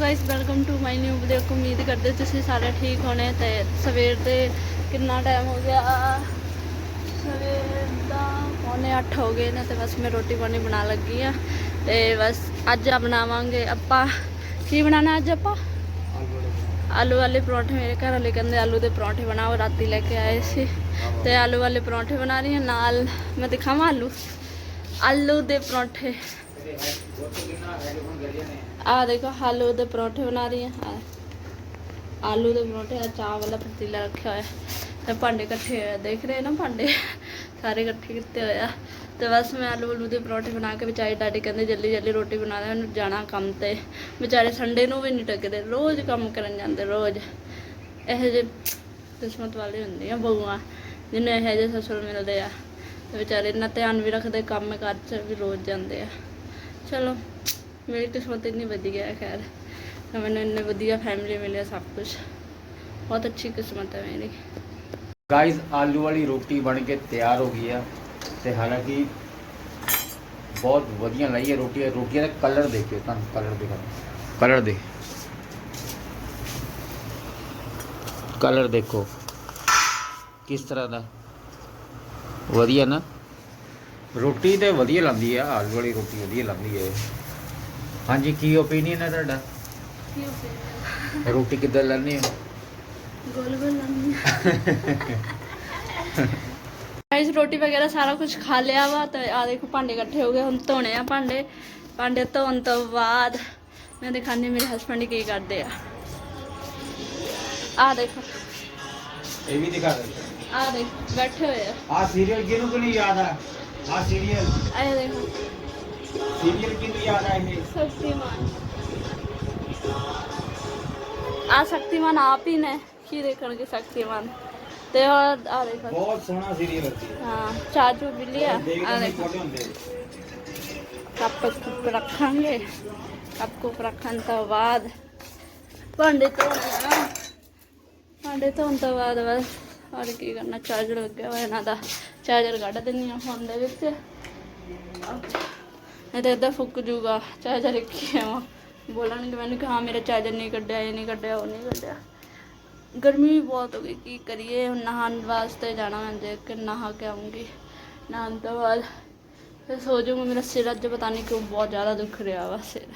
Guys welcome to my new video ਉਮੀਦ ਕਰਦੇ ਤੁਸੀਂ ਸਾਰੇ ਠੀਕ ਹੋਣੇ ਤੇ ਸਵੇਰ ਦੇ ਕਿੰਨਾ ਟਾਈਮ ਹੋ ਗਿਆ ਸਵੇਰ ਦਾ ਪੌਣੇ 8 ਹੋ ਗਏ ਨੇ ਤੇ ਬਸ ਮੈਂ ਰੋਟੀ ਪਾਣੀ ਬਣਾ ਲੱਗੀ ਆ ਤੇ ਬਸ ਅੱਜ ਆ ਬਣਾਵਾਂਗੇ ਆਪਾਂ ਕੀ ਬਣਾਣਾ ਅੱਜ ਆਪਾਂ ਆਲੂ ਵਾਲੇ ਪਰੌਂਠੇ ਮੇਰੇ ਘਰ ਵਾਲੇ ਕਹਿੰਦੇ ਆਲੂ ਦੇ ਪਰੌਂਠੇ ਬਣਾਓ ਰਾਤੀ ਲੈ ਕੇ ਆਏ ਸੀ ਤੇ ਆਲੂ ਵਾਲੇ ਪਰੌਂਠੇ ਬਣਾ ਰਹੀ ਹਾਂ ਨਾਲ ਮੈਂ ਦਿਖਾਵਾਂ ਆਲੂ ਆਲੂ ਦੇ ਪਰੌਂਠੇ ਆ ਦੇਖੋ ਆਲੂ ਦੇ ਪਰੌਂਠੇ ਬਣਾ ਰਹੀ ਹਾਂ। ਆਲੂ ਦੇ ਪਰੌਂਠੇ, ਆ ਚਾਹ ਵਾਲਾ ਪਤੀਲਾ ਰੱਖਿਆ ਹੋਇਆ। ਤੇ ਭਾਂਡੇ ਇਕੱਠੇ ਹੋਏ ਦੇਖ ਰਹੇ ਨਾ ਭਾਂਡੇ? ਸਾਰੇ ਇਕੱਠੇ ਕੀਤੇ ਹੋਏ ਆ। ਤੇ ਬਸ ਮੈਂ ਆਲੂ ਆਲੂ ਦੇ ਪਰੌਂਠੇ ਬਣਾ ਕੇ ਵਿਚਾਰੀ ਡਾਡੀ ਕਹਿੰਦੇ ਜਲਦੀ ਜਲਦੀ ਰੋਟੀ ਬਣਾ ਦੇ, ਉਹਨੂੰ ਜਾਣਾ ਕੰਮ ਤੇ। ਵਿਚਾਰੇ ਸੰਡੇ ਨੂੰ ਵੀ ਨਹੀਂ ਟੱਕਦੇ, ਰੋਜ਼ ਕੰਮ ਕਰਨ ਜਾਂਦੇ, ਰੋਜ਼। ਇਹੋ ਜਿਹੇ ਕਿਸਮਤ ਵਾਲੇ ਹੁੰਦੇ ਆ ਬਹੂਆਂ, ਜਿਹਨੂੰ ਇਹੋ ਜਿਹੇ ਸਸੁਰ ਮਿਲਦੇ ਆ। ਤੇ ਵਿਚਾਰੇ ਇੰਨਾ ਧਿਆਨ ਵੀ ਰੱਖਦੇ, ਕੰਮ ਕਰ 'ਚ ਵੀ ਰੋਜ਼ ਜਾਂਦੇ ਆ। ਚਲੋ। ਮੇਰੀ ਕਿਸਮਤ ਇੰਨੀ ਵਧੀਆ ਹੈ ਖੈਰ। ਮੈਨੂੰ ਇੰਨੇ ਵਧੀਆ ਫੈਮਿਲੀ ਮਿਲਿਆ ਸਭ ਕੁਝ ਬਹੁਤ ਅੱਛੀ ਕਿਸਮਤ ਹੈ ਮੇਰੀ। ਗਾਇਸ ਆਲੂ ਵਾਲੀ ਰੋਟੀ ਬਣ ਕੇ ਤਿਆਰ ਹੋ ਗਈ ਆ ਤੇ ਹਾਲਾਂਕਿ ਬਹੁਤ ਵਧੀਆ ਲਈ ਹੈ ਰੋਟੀ। ਰੋਟੀਆਂ ਦਾ ਕਲਰ ਦੇਖਿਓ ਤੁਹਾਨੂੰ ਕਲਰ ਦਿਖਾ ਕਲਰ ਦੇ। ਕਲਰ ਦੇਖੋ। ਕਿਸ ਤਰ੍ਹਾਂ ਦਾ? ਵਧੀਆ ਨਾ? ਰੋਟੀ ਤੇ ਵਧੀਆ ਲੱਗਦੀ ਆ ਆਲੂ ਵਾਲੀ ਰੋਟੀ ਵਧੀਆ ਲੱਗਦੀ ਹੈ। ਹਾਂਜੀ ਕੀ ਓਪੀਨੀਅਨ ਹੈ ਤੁਹਾਡਾ? ਕੀ ਹੋ ਰੋਟੀ ਕਿੱਦਾਂ ਲੈਣੀ ਹੈ? ਗੋਲ ਗੋਲ ਲੰਮੀ ਗਾਇਸ ਰੋਟੀ ਵਗੈਰਾ ਸਾਰਾ ਕੁਝ ਖਾ ਲਿਆ ਵਾ ਤੇ ਆ ਦੇਖੋ ਭਾਂਡੇ ਇਕੱਠੇ ਹੋ ਗਏ ਹੁਣ ਧੋਣੇ ਆ ਭਾਂਡੇ। ਭਾਂਡੇ ਧੋਣ ਤੋਂ ਬਾਅਦ ਮੈਂ ਦਿਖਾਣੀ ਮੇਰੇ ਹਸਬੰਡ ਕੀ ਕਰਦੇ ਆ। ਆ ਦੇਖੋ। ਇਹ ਵੀ ਦਿਖਾ ਦੇ। ਆ ਦੇਖੋ ਬੈਠੇ ਹੋਏ ਆ। ਆ ਸੀਰੀਅਲ ਕਿਹਨੂੰ ਕਿ ਨਹੀਂ ਯਾਦ ਆ? ਆ ਸੀਰੀਅਲ ਇਹ ਦੇਖੋ। ਸੀਰੀਅਲ ਆ ਸ਼ਕਤੀਮਾਨ। ਆ ਸ਼ਕਤੀਮਾਨ ਆਪ ਹੀ ਨੇ ਕੀ ਦੇਖਣਗੇ ਸ਼ਕਤੀਮਾਨ। ਤੇ ਹੋਰ ਆ ਦੇਖੋ। ਬਹੁਤ ਸੋਹਣਾ ਸੀਰੀਅਲ ਸੀ ਹਾਂ ਚਾਚੂ ਬਿੱਲੀ ਆ ਦੇਖੋ। ਕੱਪ ਕੁੱਪ ਰੱਖਾਂਗੇ। ਕੱਪ ਕੁੱਪ ਰੱਖਣ ਤੋਂ ਬਾਅਦ ਭਾਂਡੇ ਧੋਣੇ ਆ। ਭਾਂਡੇ ਧੋਣ ਤੋਂ ਬਾਅਦ ਬਸ ਹੋਰ ਕੀ ਕਰਨਾ ਚਾਰਜਰ ਲੱਗਿਆ ਹੋਇਆ ਇਹਨਾਂ ਦਾ। ਚਾਰਜਰ ਕੱਢ ਦਿੰਨੀ ਆ ਫੋਨ ਦੇ ਵਿੱਚ। ਨਹੀਂ ਤਾਂ ਇੱਦਾਂ ਫੁੱਕ ਜੂਗਾ ਚਾਰਜਰ ਰੱਖੀ ਆਵਾਂ ਬੋਲਣਗੇ ਮੈਨੂੰ ਕਿ ਹਾਂ ਮੇਰਾ ਚਾਰਜਰ ਨਹੀਂ ਕੱਢਿਆ, ਇਹ ਨਹੀਂ ਕੱਢਿਆ, ਉਹ ਨਹੀਂ ਕੱਢਿਆ। ਗਰਮੀ ਵੀ ਬਹੁਤ ਹੋ ਗਈ, ਕੀ ਕਰੀਏ? ਹੁਣ ਨਹਾਉਣ ਵਾਸਤੇ ਜਾਣਾ ਮੈਂ ਦੇਖ ਕੇ ਨਹਾ ਕੇ ਆਉਂਗੀ ਨਹਾਉਣ ਤੋਂ ਬਾਅਦ ਫਿਰ ਸੋ ਜਾਊਂਗੀ, ਮੇਰਾ ਸਿਰ ਅੱਜ ਪਤਾ ਨਹੀਂ ਕਿਉਂ ਬਹੁਤ ਜ਼ਿਆਦਾ ਦੁੱਖ ਰਿਹਾ ਵਾ ਸਿਰ।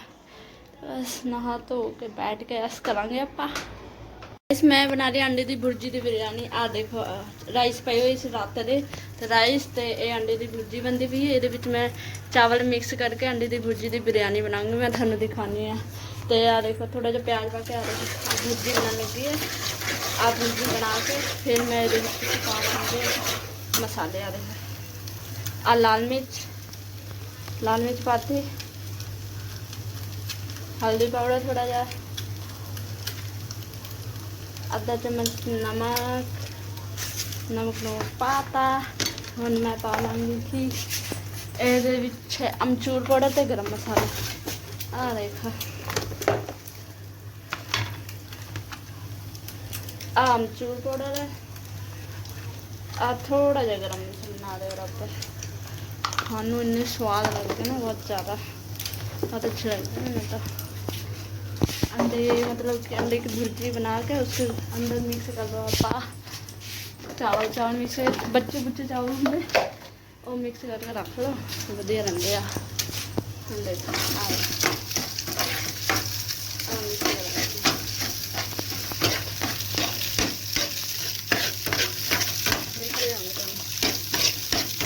ਬਸ ਨਹਾ ਧੋ ਕੇ ਬੈਠ ਕੇ ਐਸ ਕਰਾਂਗੇ ਆਪਾਂ। ਇਸ ਮੈਂ ਬਣਾ ਰਹੀ ਅੰਡੇ ਦੀ ਬੁਰਜੀ ਦੀ ਬਿਰਿਆਨੀ। ਆ ਦੇਖੋ ਰਾਈਸ ਪਈ ਹੋਈ ਸੀ ਰਾਤ ਦੇ। ਤੇ ਰਾਈਸ ਤੇ ਇਹ ਅੰਡੇ ਦੀ ਬੁਰਜੀ ਬੰਦੀ ਵੀ ਇਹਦੇ ਵਿੱਚ ਮੈਂ ਚਾਵਲ ਮਿਕਸ ਕਰਕੇ ਅੰਡੇ ਦੀ ਬੁਰਜੀ ਦੀ ਬਿਰਿਆਨੀ ਬਣਾਉਂਗੀ। ਮੈਂ ਤੁਹਾਨੂੰ ਦਿਖਾਣੀ ਆ ਤੇ ਆ ਦੇਖੋ ਥੋੜਾ ਜਿਹਾ ਪਿਆਜ਼ ਪਾ ਕੇ ਆ ਦੇਖੋ ਭੁਰਜੀ ਬਣਾਉਣ ਲੱਗੀ ਹੈ। ਆ ਭੁਰਜੀ ਬਣਾ ਕੇ ਫਿਰ ਮੈਂ ਇਹਦੇ ਵਿੱਚ ਪਾਵਾਂਗੇ ਮਸਾਲੇ ਆ ਦੇਖੋ ਆ ਲਾਲ ਮਿਰਚ ਲਾਲ ਮਿਰਚ ਪਾਤੀ। ਹਲਦੀ ਪਾਊਡਰ ਥੋੜਾ ਜਿਹਾ आधा चम्मच नमक ਨਮਕ ਨੂੰ ਪਾਤਾ ਹੁਣ ਮੈਂ ਪਾ ਲਾਂਗੀ ਕਿ ਇਹਦੇ ਵਿੱਚ ਹੈ ਅਮਚੂਰ ਪਾਊਡਰ ਤੇ ਗਰਮ ਮਸਾਲਾ ਆ ਦੇਖੋ ਆ ਅਮਚੂਰ ਪਾਊਡਰ ਹੈ ਆ ਥੋੜਾ ਜਿਹਾ ਗਰਮ ਮਸਾਲਾ ਦੇ ਬਰਾਬਰ ਖਾਣ ਇੰਨੇ ਸਵਾਦ ਲੱਗਦੇ ਨਾ ਬਹੁਤ ਜ਼ਿਆਦਾ बहुत अच्छे लगते हैं मैं तो अंडे मतलब कि अंडे की भुर्जी बना के उसके अंदर मिक्स कर दो पा ਚਾਵਲ ਚਾਵਲ ਮਿਕਸ ਬੱਚੇ ਬੁੱਚੇ ਚਾਵਲ ਹੁੰਦੇ ਉਹ ਮਿਕਸ ਕਰਕੇ ਰੱਖ ਲਓ ਵਧੀਆ ਰਹਿੰਦੇ ਆ ਹੁਣ ਦੇਖੋ ਆ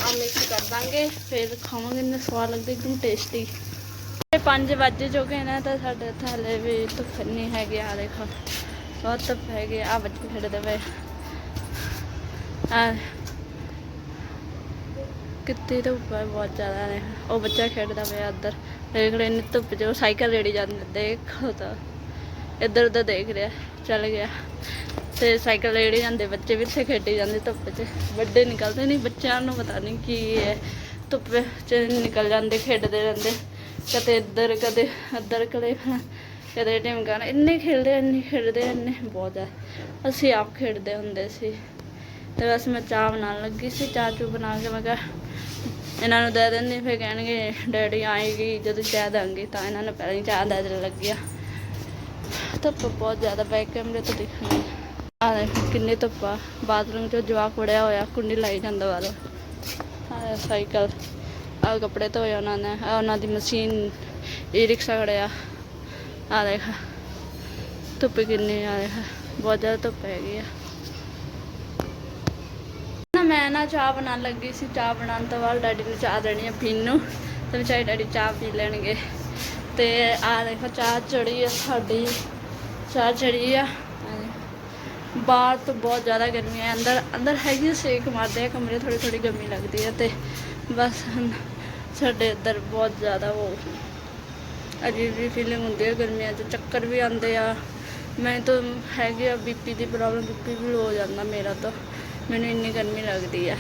ਆ ਮਿਕਸ ਕਰ ਦਾਂਗੇ ਫਿਰ ਖਾਵਾਂਗੇ ਇੰਨਾ ਸਵਾਦ ਲੱਗਦਾ ਇੱਕਦਮ ਟੇਸਟੀ 5 ਵਜੇ ਚੁੱਕੇ ਨੇ ਤਾਂ ਸਾਡੇ ਇੱਥੇ ਹਲੇ ਵੀ ਧੁੱਪ ਨਹੀਂ ਹੈਗੀ ਆ ਦੇਖੋ। ਬਹੁਤ ਧੁੱਪ ਹੈਗੀ ਆ ਬੱਚੇ ਖੇਡਦੇ ਪਏ। ਆ ਕਿੱਥੇ ਧੁੱਪ ਹੈ ਬਹੁਤ ਜ਼ਿਆਦਾ ਨੇ। ਉਹ ਬੱਚਾ ਖੇਡਦਾ ਪਿਆ ਇੱਧਰ। ਦੇਖ ਲੈ ਇੰਨੀ ਧੁੱਪ 'ਚ, ਉਹ ਸਾਈਕਲ ਰੇੜੀ ਜਾਂਦੇ, ਦੇਖੋ ਤਾਂ। ਇੱਧਰ ਉੱਧਰ ਦੇਖ ਰਿਹਾ, ਚੱਲ ਗਿਆ। ਤੇ ਸਾਈਕਲ ਰੇੜੀ ਜਾਂਦੇ, ਬੱਚੇ ਵੀ ਇੱਥੇ ਖੇਡੀ ਜਾਂਦੇ ਧੁੱਪ 'ਚ। ਵੱਡੇ ਨਿਕਲਦੇ ਨਹੀਂ, ਬੱਚਿਆਂ ਨੂੰ ਪਤਾ ਨਹੀਂ ਕੀ ਹੈ। ਧੁੱਪ 'ਚ ਨਿਕਲ ਜਾਂਦੇ, ਖੇਡਦੇ ਰਹਿੰਦੇ। ਕਦੇ ਇੱਧਰ ਕਦੇ ਇੱਧਰ ਕਦੇ ਕਦੇ ਟਿਮਕਾਣਾ ਇੰਨੇ ਖੇਡਦੇ ਇੰਨੇ ਖੇਡਦੇ, ਇੰਨੇ ਬਹੁਤ ਹੈ। ਅਸੀਂ ਆਪ ਖੇਡਦੇ ਹੁੰਦੇ ਸੀ। ਤੇ ਬਸ ਮੈਂ ਚਾਹ ਬਣਾਉਣ ਲੱਗੀ ਸੀ, ਚਾਹ ਚੂ ਬਣਾ ਕੇ ਮੈਂ ਕਿਹਾ, ਇਹਨਾਂ ਨੂੰ ਦੇ ਦਿੰਦੀ, ਫਿਰ ਕਹਿਣਗੇ ਡੈਡੀ ਆਏਗੀ, ਜਦੋਂ ਚਾਹ ਦਾਂਗੇ ਤਾਂ ਇਹਨਾਂ ਨੂੰ ਪਹਿਲਾਂ ਹੀ ਚਾਹ ਦੇ ਦੇਣ ਲੱਗਿਆ। ਧੁੱਪ ਬਹੁਤ ਜ਼ਿਆਦਾ ਬੈਕ ਕੈਮਰੇ ਤੋਂ ਦਿਖ ਨਹੀਂ ਆ ਦੇਖ, ਕਿੰਨੇ ਧੁੱਪਾ ਬਾਥਰੂਮ 'ਚੋਂ ਜਵਾਕ ਵੜਿਆ ਹੋਇਆ, ਕੁੰਡੀ ਲਾਈ ਜਾਂਦਾ ਬਾਹਰੋਂ। ਆ ਸਾਈਕਲ। ਆ ਕੱਪੜੇ ਧੋਏ ਉਹਨਾਂ ਨੇ ਆ ਉਹਨਾਂ ਦੀ ਮਸ਼ੀਨ ਈ ਰਿਕਸ਼ਾ ਖੜਿਆ। ਆ ਦੇਖ ਧੁੱਪ ਕਿੰਨੀ ਆ ਦੇਖ ਬਹੁਤ ਜ਼ਿਆਦਾ ਧੁੱਪ ਹੈਗੀ ਆ। ਨਾ ਮੈਂ ਨਾ ਚਾਹ ਬਣਾਉਣ ਲੱਗੀ ਸੀ ਚਾਹ ਬਣਾਉਣ ਤੋਂ ਬਾਅਦ ਡੈਡੀ ਨੂੰ ਚਾਹ ਦੇਣੀ ਆ ਪੀਣ ਨੂੰ ਤੇ ਵਿਚਾਰੇ ਡੈਡੀ ਚਾਹ ਪੀ ਲੈਣਗੇ। ਤੇ ਆ ਦੇਖੋ ਚਾਹ ਚੜੀ ਆ ਸਾਡੀ ਚਾਹ ਚੜੀ ਆ। ਬਾਹਰ ਤੋਂ ਬਹੁਤ ਜ਼ਿਆਦਾ ਗਰਮੀ ਹੈ ਅੰਦਰ ਅੰਦਰ ਹੈਗੀ ਆ, ਸੇਕ ਮਾਰਦੇ ਆ ਕਮਰੇ ਥੋੜੀ ਥੋੜੀ ਗਰਮੀ ਲੱਗਦੀ ਹੈ ਤੇ ਬਸ ਹੁਣ ਸਾਡੇ ਇੱਧਰ ਬਹੁਤ ਜ਼ਿਆਦਾ ਉਹ ਅਜੀਬ ਜਿਹੀ ਫੀਲਿੰਗ ਹੁੰਦੀ ਹੈ ਗਰਮੀਆਂ 'ਚ, ਚੱਕਰ ਵੀ ਆਉਂਦੇ ਆ। ਮੈਂ ਤਾਂ ਹੈਗੀ ਆ ਬੀਪੀ ਦੀ ਪ੍ਰੋਬਲਮ ਬੀਪੀ ਵੀ ਹੋ ਜਾਂਦਾ ਮੇਰਾ ਤਾਂ। ਮੈਨੂੰ ਇੰਨੀ ਗਰਮੀ ਲੱਗਦੀ ਆ।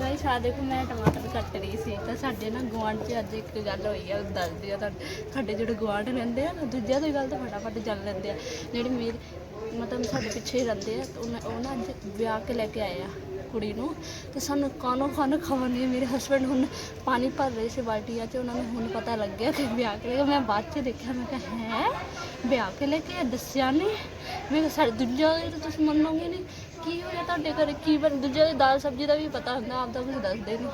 ਗਾਇਸ ਆ ਦੇਖੋ, ਮੈਂ ਟਮਾਟਰ ਕੱਟ ਰਹੀ ਸੀ, ਤਾਂ ਸਾਡੇ ਨਾ ਗੁਆਂਢ 'ਚ ਅੱਜ ਇੱਕ ਗੱਲ ਹੋਈ ਆ, ਦੱਸਦੀ ਆ ਤੁਹਾਡੇ ਸਾਡੇ ਜਿਹੜੇ ਗੁਆਂਢ ਰਹਿੰਦੇ ਆ ਨਾ, ਦੂਜਿਆਂ ਦੀ ਗੱਲ ਤਾਂ ਫਟਾਫਟ ਜਲ ਲੈਂਦੇ ਆ। ਜਿਹੜੇ ਮੇਰੇ ਮਤਲਬ ਸਾਡੇ ਪਿੱਛੇ ਹੀ ਰਹਿੰਦੇ ਆ, ਤੇ ਉਹਨਾਂ ਉਹ ਨਾ ਅੱਜ ਵਿਆਹ ਕੇ ਲੈ ਕੇ ਆਏ ਆ। ਕੁੜੀ ਨੂੰ ਤੇ ਸਾਨੂੰ ਕਾਨੋ ਖਾਨ ਖਬਰ ਨਹੀਂ ਮੇਰੇ ਹਸਬੰਡ ਹੁਣ ਪਾਣੀ ਭਰ ਰਹੇ ਸੀ ਬਾਲਟੀਆਂ 'ਚ, ਉਹਨਾਂ ਨੂੰ ਹੁਣ ਪਤਾ ਲੱਗਿਆ ਕਿ ਵਿਆਹ ਕੇ ਮੈਂ ਬਾਅਦ 'ਚ ਦੇਖਿਆ, ਮੈਂ ਕਿਹਾ, ਹੈ? ਵਿਆਹ ਕੇ ਲੈ ਕੇ ਦੱਸਿਆ ਨਹੀਂ ਮੈਂ ਕਿਹਾ, ਸਾਡੇ ਦੂਜਿਆਂ ਦੇ ਤਾਂ ਤੁਸੀਂ ਮੰਨੋਗੇ ਨਹੀਂ ਕੀ ਹੋਇਆ ਤੁਹਾਡੇ ਘਰੇ? ਕੀ ਬਣ ਦੂਜਿਆਂ ਦੀ ਦਾਲ ਸਬਜ਼ੀ ਦਾ ਵੀ ਪਤਾ ਹੁੰਦਾ, ਆਪਦਾ ਕੁਝ ਦੱਸਦੇ ਨਹੀਂ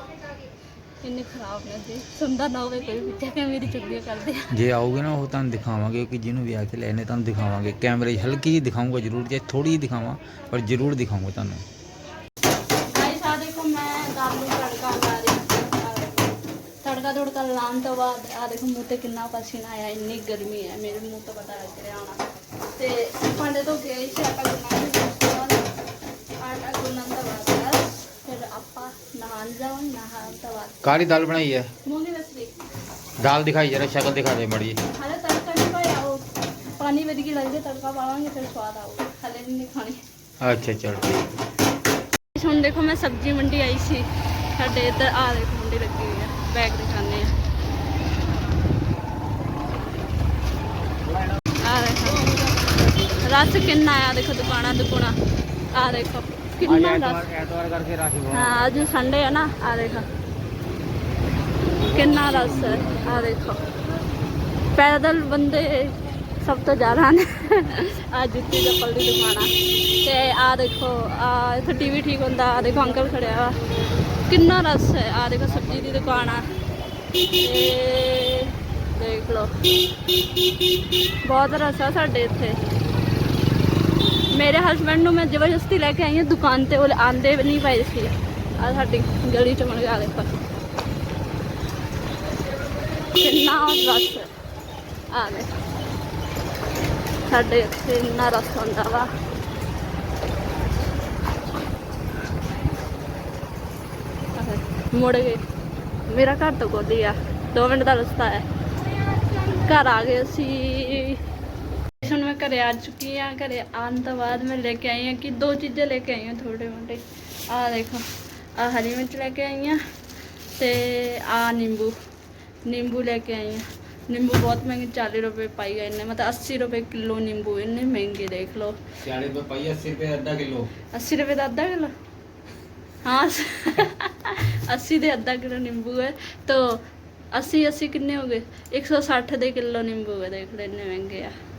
ਇੰਨੇ ਖਰਾਬ ਨੇ ਜੀ। ਸੁਣਦਾ ਨਾ ਹੋਵੇ ਕੋਈ ਪੁੱਛਿਆ ਕਿ ਮੇਰੀ ਚੁਗਲੀਆਂ ਕਰਦੇ ਆ। ਜੇ ਆਓਗੇ ਨਾ, ਉਹ ਤੁਹਾਨੂੰ ਦਿਖਾਵਾਂਗੇ ਕਿ ਜਿਹਨੂੰ ਵਿਆਹ ਕੇ ਲੈਣੇ ਤੁਹਾਨੂੰ ਦਿਖਾਵਾਂਗੇ। ਕੈਮਰੇ 'ਚ ਹਲਕੀ ਜਿਹੀ ਦਿਖਾਊਂਗਾ ਜ਼ਰੂਰ, ਜੇ ਥੋੜੀ ਜਿਹੀ ਦਿਖਾਵਾਂ, ਪਰ ਜ਼ਰੂਰ ਦਿਖਾਊਂਗਾ ਤੁਹਾਨੂੰ ਗਾਇਸ ਆ ਦੇਖੋ ਮੈਂ ਦਾਲ ਨੂੰ ਤੜਕਾ ਲਾ ਰਹੀ ਹਾਂ ਤੜਕਾ ਲਾਉਣ ਤੋਂ ਬਾਅਦ ਆ ਦੇਖੋ ਮੂੰਹ ਤੇ ਕਿੰਨਾ ਪਸੀਨਾ ਆਇਆ ਇੰਨੀ ਗਰਮੀ ਹੈ ਮੇਰੇ ਮੂੰਹ ਤੋਂ ਪਤਾ ਲੱਗ ਰਿਹਾ ਹੋਣਾ। ਤੇ ਭਾਂਡੇ ਤੋਂ ਗਏ ਸੀ ਆਟਾ ਗੁੰਨਣ ਦੇ ਆਟਾ ਗੁੰਨਣ ਤੋਂ ਬਾਅਦ ਫਿਰ ਆਪਾਂ ਨਹਾਉਣ ਜਾਵਾਂ ਨਹਾਉਣ ਤੋਂ ਬਾਅਦ। ਕਾਲੀ ਦਾਲ ਬਣਾਈ ਹੈ? ਮੂੰਗੀ ਮਸਰੀ ਦਾਲ ਦਿਖਾਈ ਜਰਾ ਸ਼ਕਲ ਦਿਖਾ ਦੇ ਮੜੀ ਹਾਲੇ ਤੜਕਾ ਨਹੀਂ ਪਾਇਆ ਉਹ। ਪਾਣੀ ਵਧੀ ਲੱਗਦੇ ਤੜਕਾ ਪਾਵਾਂਗੇ ਫਿਰ ਸਵਾਦ ਆਊਗਾ ਹਾਲੇ ਨਹੀਂ ਖਾਣੀ। ਅੱਛਾ ਚਲ ਠੀਕ। ਹੁਣ ਦੇਖੋ ਮੈਂ ਸਬਜ਼ੀ ਮੰਡੀ ਆਈ ਸੀ। ਸਾਡੇ ਇੱਧਰ ਆ ਦੇਖੋ ਮੰਡੀ ਲੱਗੀ ਹੋਈ ਆ ਬੈਗ ਦਿਖਾਉਂਦੇ ਆ ਆ ਦੇਖੋ ਰਸ ਕਿੰਨਾ ਆ ਦੇਖੋ ਦੁਕਾਨਾਂ ਦੁਕਾਨਾਂ ਆ ਦੇਖੋ ਕਿੰਨਾ ਰਸ। ਐਤਵਾਰ ਕਰਕੇ ਰਾਖੀ ਹਾਂ ਅੱਜ ਸੰਡੇ ਹੈ ਨਾ ਆ ਦੇਖੋ। ਕਿੰਨਾ ਰਸ ਹੈ ਆ ਦੇਖੋ। ਪੈਦਲ ਬੰਦੇ ਸਭ ਤੋਂ ਜ਼ਿਆਦਾ ਨੇ। ਆ ਜੁੱਤੀ ਚੱਪਲ ਦੀ ਦੁਕਾਨ ਆ। ਤੇ ਆ ਦੇਖੋ ਆ ਇੱਥੇ ਟੀਵੀ ਠੀਕ ਹੁੰਦਾ ਆ ਦੇਖੋ ਅੰਕਲ ਖੜਿਆ ਵਾ ਕਿੰਨਾ ਰਸ ਹੈ ਆ ਦੇਖੋ ਸਬਜ਼ੀ ਦੀ ਦੁਕਾਨ ਆ। ਤੇ ਦੇਖ ਲਓ। ਬਹੁਤ ਰਸ ਆ ਸਾਡੇ ਇੱਥੇ। ਮੇਰੇ ਹਸਬੰਡ ਨੂੰ ਮੈਂ ਜ਼ਬਰਦਸਤੀ ਲੈ ਕੇ ਆਈ ਹਾਂ ਦੁਕਾਨ ਤੇ, ਉਹ ਆਂਦੇ ਨਹੀਂ ਪਏ ਸੀ। ਆ ਸਾਡੀ ਗਲੀ ਚ ਮਣ ਦੇਖੋ ਕਿੰਨਾ ਰਸ। ਆ ਦੇ ਸਾਡੇ ਇੱਥੇ ਇੰਨਾ ਰਸ ਹੁੰਦਾ ਵਾ। ਮੁੜ ਗਏ। ਮੇਰਾ ਘਰ ਤੋਂ ਕੋਲੀ ਆ। 2 ਮਿੰਟ ਦਾ ਰਸਤਾ ਹੈ। ਘਰ ਆ ਗਏ ਅਸੀਂ। ਘਰੇ ਆ ਚੁੱਕੀ ਆ ਘਰੇ ਆਉਣ ਤੋਂ ਬਾਅਦ ਮੈਂ ਲੈ ਕੇ ਆਈ ਹਾਂ ਕਿ ਦੋ ਚੀਜ਼ਾਂ ਲੈ ਕੇ ਆਈ ਹਾਂ ਥੋੜੇ ਮੋਟੇ ਆ ਦੇਖੋ ਆ ਹਰੀ ਮਿਰਚ ਲੈ ਕੇ ਆਈ ਹਾਂ ਤੇ ਆ ਨਿੰਬੂ ਨਿੰਬੂ ਲੈ ਕੇ ਆਈ ਹਾਂ ਨਿੰਬੂ ਬਹੁਤ ਮਹਿੰਗੇ 40 ਰੁਪਏ ਪਾਈ ਗਏ ਨੇ ਮਤਲਬ 80 ਰੁਪਏ ਕਿਲੋ ਨਿੰਬੂ ਇੰਨੇ ਮਹਿੰਗੇ ਦੇਖ ਲਓ 40 ਰੁਪਏ ਪਾਈ 80 ਰੁਪਏ ਅੱਧਾ ਕਿਲੋ 80 ਰੁਪਏ ਦਾ ਅੱਧਾ ਕਿਲੋ हाँ अस्सी ਦੇ ਅੱਧਾ ਕਿਲੋ ਨਿੰਬੂ ਹੈ ਤਾਂ 80 80 ਕਿੰਨੇ ਹੋ ਗਏ 160 ਦੇ ਕਿਲੋ ਨਿੰਬੂ ਹੈ ਦੇਖ ਲੈ ਇੰਨੇ ਮਹਿੰਗੇ ਆ ਉਹ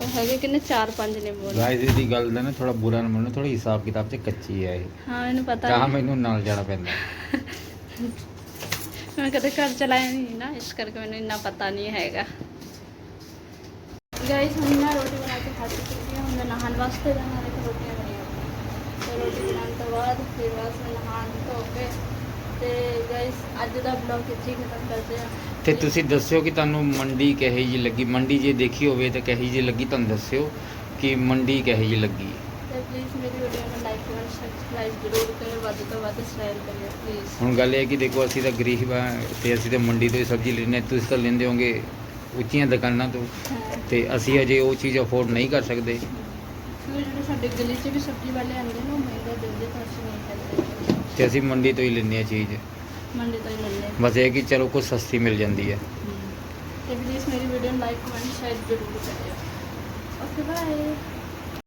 ਹੈਗੇ ਕਿੰਨੇ? 4 5 ਨਿੰਬੂ ਨੇ ਗਾਇਸ ਦੀ ਗੱਲ ਦਾ ਨਾ ਥੋੜਾ ਬੁਰਾ ਨਾ ਮੰਨੋ ਥੋੜੀ ਹਿਸਾਬ ਕਿਤਾਬ ਤੇ ਕੱਚੀ ਹੈ ਇਹ। ਹਾਂ ਮੈਨੂੰ ਪਤਾ ਤਾਂ ਮੈਨੂੰ ਨਾਲ ਜਾਣਾ ਪੈਂਦਾ। ਮੈਂ ਕਦੇ ਘਰ ਚਲਾਇਆ ਨਹੀਂ ਨਾ ਇਸ ਕਰਕੇ ਮੈਨੂੰ ਇੰਨਾ ਪਤਾ ਨਹੀਂ ਹੈਗਾ। ਗਾਇਸ ਹੁਣ ਮੈਂ ਰੋਟੀ ਬਣਾ ਕੇ ਖਾ ਚੁੱਕੀ ਹਾਂ ਹੁਣ ਮੈਂ ਨਹਾਉਣ ਵਾਸਤੇ ਜਾਣਾ ਦੇਖੋ ਰੋਟੀਆਂ ਬਣੀਆਂ। ਤੇ ਰੋਟੀ ਬਣਾਉਣ ਤੋਂ ਬਾਅਦ ਫਿਰ ਬਸ ਮੈਂ ਨਹਾਉਣ ਧੋ ਕੇ ਤੇ ਗਾਇਸ ਅੱਜ ਦਾ ਬਲੌਗ ਇੱਥੇ ਹੀ ਖਤਮ ਕਰਦੇ ਹਾਂ। ਤੇ ਤੁਸੀਂ ਦੱਸਿਓ ਕਿ ਤੁਹਾਨੂੰ ਮੰਡੀ ਕਹੇ ਜੀ ਲੱਗੀ? ਮੰਡੀ ਜੇ ਦੇਖੀ ਹੋਵੇ ਤਾਂ ਕਹੀ ਜੀ ਲੱਗੀ ਤੁਹਾਨੂੰ ਦੱਸਿਓ ਕਿ ਮੰਡੀ ਕਹੇ ਜੀ ਲੱਗੀ? ਤੇ ਪਲੀਜ਼ ਮੇਰੀ ਵੀਡੀਓ ਨੂੰ ਲਾਈਕ ਕਮੈਂਟ ਸਬਸਕ੍ਰਾਈਬ ਜ਼ਰੂਰ ਕਰਿਓ ਵੱਧ ਤੋਂ ਵੱਧ ਸ਼ੇਅਰ ਕਰਿਓ ਪਲੀਜ਼ ਹੁਣ ਗੱਲ ਇਹ ਹੈ ਕਿ ਦੇਖੋ ਅਸੀਂ ਤਾਂ ਗਰੀਬ ਆ ਤੇ ਅਸੀਂ ਤਾਂ ਮੰਡੀ ਤੋਂ ਹੀ ਸਬਜ਼ੀ ਲੈਂਦੇ ਹਾਂ। ਤੁਸੀਂ ਤਾਂ ਲੈਂਦੇ ਹੋਗੇ ਉੱਚੀਆਂ ਦੁਕਾਨਾਂ ਤੋਂ। ਤੇ ਅਸੀਂ ਅਜੇ ਉਹ ਚੀਜ਼ ਅਫੋਰਡ ਨਹੀਂ ਕਰ ਸਕਦੇ। ਕਿਉਂਕਿ ਜਿਹੜੇ ਸਾਡੇ ਗਲੀ 'ਚ ਵੀ ਸਬਜ਼ੀ ਵਾਲੇ ਆਉਂਦੇ ਨੇ ਉਹ ਮਹਿੰਗਾ ਦਿੰਦੇ ਤਾਂ ਅਸੀਂ ਨਹੀਂ ਕਰਦੇ। ਤੇ ਅਸੀਂ ਮੰਡੀ ਤੋਂ ਹੀ ਲੈਂਦੇ ਹਾਂ ਚੀਜ਼। ਮੰਡੀ ਤੋਂ ਹੀ ਲੈਂਦੇ ਹਾਂ। ਬਸ ਇਹ ਕਿ ਚਲੋ ਕੁਝ ਸਸਤੀ ਮਿਲ ਜਾਂਦੀ ਹੈ। ਤੇ ਪਲੀਜ਼ ਮੇਰੀ ਵੀਡੀਓ ਨੂੰ ਲਾਈਕ ਕਮੈਂਟ ਸ਼ੇਅਰ ਜ਼ਰੂਰ ਕਰਿਓ। Okay bye